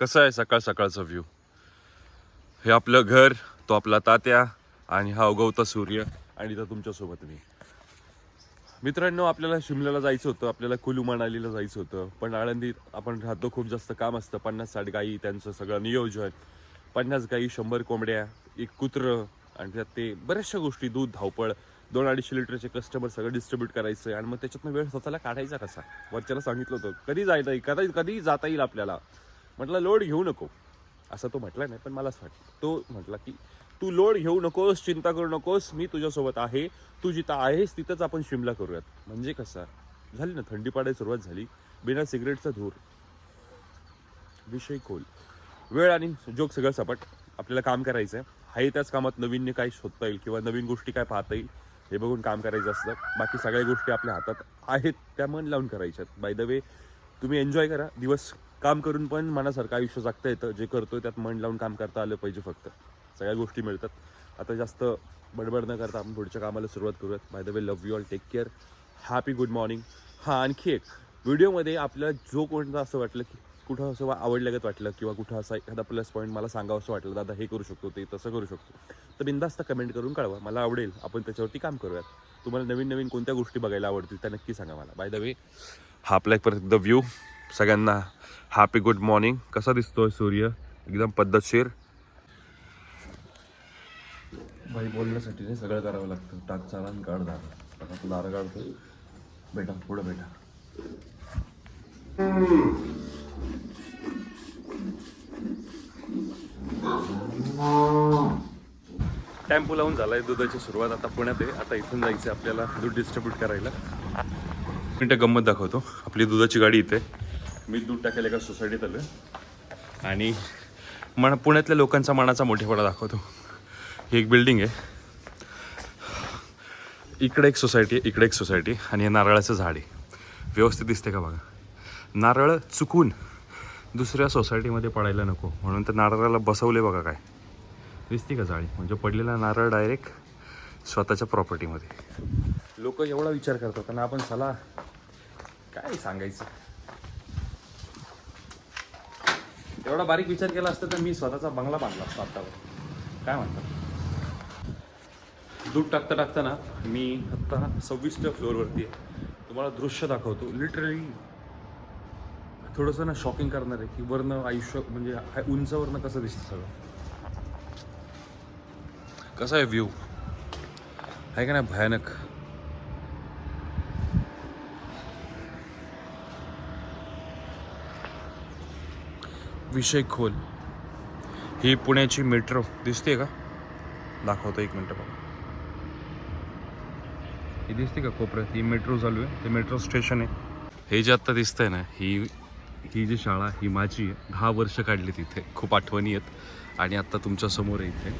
कसं आहे सकाळ सकाळचा व्ह्यू हे आपलं घर तो आपला तात्या आणि हा उगवता सूर्य आणि इथं तुमच्यासोबत मी. मित्रांनो आपल्याला शिमल्याला जायचं होतं आपल्याला कुलू मनालीला जायचं होतं पण आळंदीत आपण राहतो खूप जास्त काम असतं पन्नास साठ गाई त्यांचं सगळं नियोजन. पन्नास गाई शंभर कोंबड्या एक कुत्रं आणि त्यात ते बऱ्याचशा गोष्टी दूध धावपळ दोन अडीचशे लिटरचे कस्टमर सगळं डिस्ट्रीब्यूट करायचं आणि मग त्याच्यातनं वेळ स्वतःला काढायचा कसा? वरच्याला सांगितलं होतं कधी जायचं कधी कधी जाता येईल आपल्याला? म्हटलं लोड घेऊ नको. असं तो म्हटला नाही पण मला असं वाटलं. तो म्हटला की तू लोड घेऊ नकोस चिंता करू नकोस मी तुझ्यासोबत आहे तू जिथं आहेस तिथंच आपण शिमला करूयात. म्हणजे कसा? झाली ना थंडी पाडायला सुरुवात झाली बिना सिगरेटचा धूर. विषय खोल. वेळ आणि जोक सगळं सपाट. आपल्याला काम करायचं आहे हाही त्याच कामात नवीन काय शोधता येईल किंवा नवीन गोष्टी काय पाहता येईल हे बघून काम करायचं असतं. बाकी सगळ्या गोष्टी आपल्या हातात आहेत त्या मन लावून करायच्यात. बाय द वे तुम्ही एन्जॉय करा. दिवस काम करून पण मनासारखं आयुष्य जागता येतं. जे करतोय त्यात मन लावून काम करता आलं पाहिजे फक्त. सगळ्या गोष्टी मिळतात. आता जास्त बडबड न करता आपण पुढच्या कामाला सुरुवात करूयात. By the way love you all take care happy good morning हां आणखी एक. व्हिडिओमध्ये आपल्याला जो कोणता असं वाटलं की कुठं असं आवडल्यागत वाटलं किंवा कुठं असा एखादा प्लस पॉईंट मला सांगावं असं वाटलं दादा हे करू शकतो ते तसं करू शकतो. तर बिंदास्त कमेंट करून कळवा. मला आवडेल. आपण त्याच्यावरती काम करूयात. तुम्हाला नवीन नवीन कोणत्या गोष्टी बघायला आवडतील त्या नक्की सांगा मला. बाय द वे हा आपला एक परत व्ह्यू सगळ्यांना हॅपी गुड मॉर्निंग कसा दिसतोय सूर्य? एकदम पद्धतशीर. बाई बोलण्यासाठी नाही सगळं करावं लागतं. टाक चाला आणि काढ दारा. आता दारा काढतोय. बेटा पुढं बेटा. टेम्पो लावून झालाय दुधाची सुरुवात. आता पुण्यात आहे. आता इथून जायचं आपल्याला दूध डिस्ट्रीब्यूट करायला. मिनटं गंमत दाखवतो. आपली दुधाची गाडी इथे. मी दूध टाकायला एका सोसायटीत आलो आणि मन पुण्यातल्या लोकांचा मनाचा मोठेपणा दाखवतो. ही एक बिल्डिंग आहे. इकडे एक सोसायटी आहे इकडे एक सोसायटी आणि हे नारळाचं झाड आहे. व्यवस्थित दिसते का बघा? नारळ चुकून दुसऱ्या सोसायटीमध्ये पडायला नको. म्हणून तर नारळाला बसवले बघा काय. दिसते का जाळी? म्हणजे पडलेला नारळ डायरेक्ट स्वतःच्या प्रॉपर्टीमध्ये लोक एवढा विचार करतात आणि आपण चला काय सांगायचं? एवढा बारीक विचार केला असता तर मी स्वतःचा बंगला बांधला असतो आत्तावर काय म्हणतात? दूध टाकता टाकताना मी आत्ता सव्वीसच्या फ्लोअरवरती आहे. तुम्हाला दृश्य दाखवतो. लिटरली थोडंसं ना शॉकिंग करणार आहे की वरनं आयुष्य म्हणजे हा- उंचावरनं कसं दिसतं सगळं. कसा आहे व्ह्यू आहे का नाही भयानक? विषय खोल. ही पुण्याची मेट्रो दिसते का? दाखवतो एक मिनटं बघा. ही दिसते का कोपऱ्यात? ही मेट्रो चालू आहे. ते मेट्रो स्टेशन आहे. हे जे आत्ता दिसतंय ना ही ही जी शाळा ही माझी आहे. दहा वर्ष काढली तिथे. खूप आठवणी आहेत. आणि आत्ता तुमच्यासमोर आहे इथे.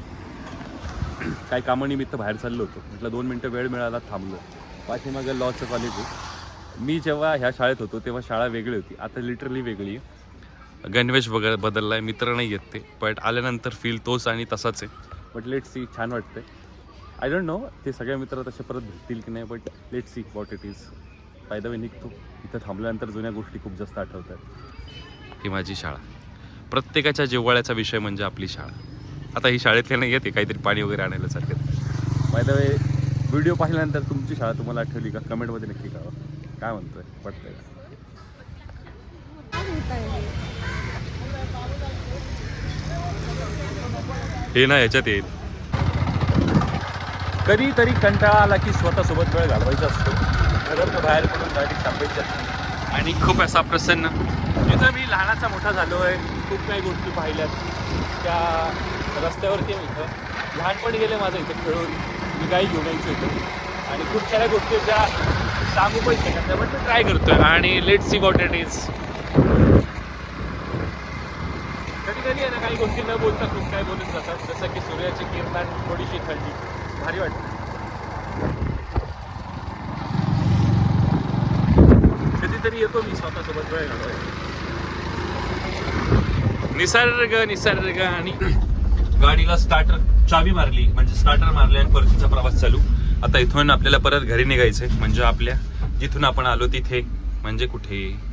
काही कामानिमित्त बाहेर चाललो होतो. म्हटलं दोन मिनटं वेळ मिळाला थांबलो. पाठीमागं लॉचं कॉलेज मी जेव्हा ह्या शाळेत होतो तेव्हा शाळा वेगळी होती. आता लिटरली वेगळी आहे. गणवेश बघ बदलला आहे मित्र नाही येत ते. बट आल्यानंतर फील तोच आणि तसाच आहे. बट लेट सी छान वाटतंय. आय डोंट नो ते सगळे मित्र तसे परत भेटतील की नाही but let see what it is by the way निघतो इथं थांबल्यानंतर जुन्या गोष्टी खूप जास्त आठवतात. ही माझी शाळा. प्रत्येकाच्या जिव्हाळ्याचा विषय म्हणजे आपली शाळा. आता ही शाळेतल्या नाही येते काहीतरी पाणी वगैरे आणायला सारखं. बाय द वे व्हिडिओ पाहिल्यानंतर तुमची शाळा तुम्हाला आठवली का? कमेंटमध्ये नक्की कळवा. काय म्हणतोय? पटतंय का? हे ना ह्याच्यात येईल. कधीतरी कंटाळा आला की स्वतःसोबत वेळ घालवायचा असतो. घरातनं बाहेर पडून गाडी थांबायची असते. आणि खूप असा प्रसन्न. जिथं मी लहानाचा मोठा झालो आहे खूप काही गोष्टी पाहिल्यात. त्या रस्त्यावरती आहे इथं. लहानपणी गेले माझं इथं खेळून. मी गाई घेऊन यायचो इथं. आणि खूप साऱ्या गोष्टी ज्या सांगू पण शकत नाही पण मी ट्राय करतोय. आणि let see what it is आहे ना काही गोष्टी न बोलता खूप काय बोलून जातात. जसं की सूर्याची किरणात थोडीशी थंडी. भारी वाटते. कधीतरी येतो मी स्वतःसोबत वेळ घालवायला. निसर्ग निसर्ग आणि गाडीला स्टार्टर चावी मारली म्हणजे स्टार्टर मारले आणि परतीचा प्रवास चालू. आता इथून आपल्याला परत घरी निघायचंय. म्हणजे आपल्या जिथून आपण आलो तिथे. म्हणजे कुठे?